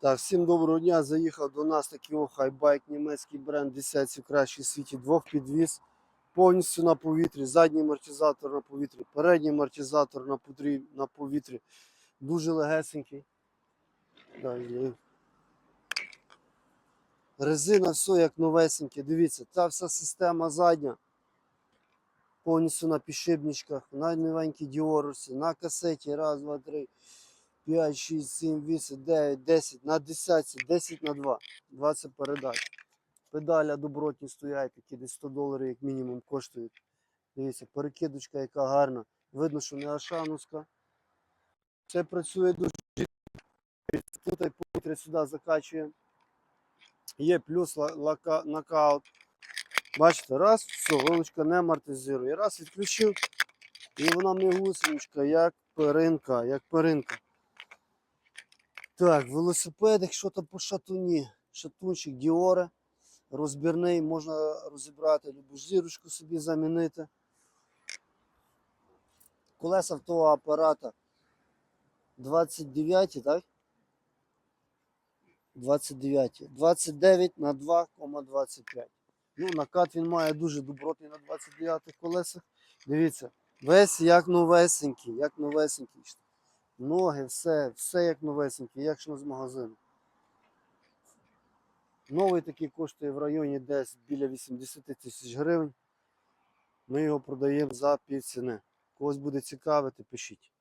Так, всім доброго дня. Заїхав до нас такий хайбайк, німецький бренд, десятці кращий в світі, двох підвіз, повністю на повітрі, задній амортизатор на повітрі, передній амортизатор на, потрі... на повітрі. Дуже легесенький. Резина, все як новесеньке. Дивіться, та вся система задня. Повністю на підшипничках, на новенькій діорусі, на касеті. Раз, два, три. 5, 6, 7, 8, 9, 10, на 10, 10 на 2, 20 передач. Педаля добротні стоять, які десь 100 доларів як мінімум коштують. Дивіться, перекидочка яка гарна. Видно, що не ашановська. Все працює дуже. Тут повітря сюди закачує. Є плюс лака- нокаут. Бачите, раз, все, вилочка не амортизує. Раз відключив, і вона мігусенечка, як перинка, як перинка. Так, велосипедик, що там по шатуні. Шатунчик Діора. Розбірний, можна розібрати любу зірочку собі замінити. Колеса в того апарата 29, так? 29. 29 на 2,25. Ну, накат він має дуже добротний на 29 колесах. Дивіться, весь як новесенький, як новесенький. Ноги, все, все як новесеньке, як ж з магазину. Новий такий коштує в районі десь біля 80 тисяч гривень. Ми його продаємо за півціни. Когось буде цікавити, пишіть.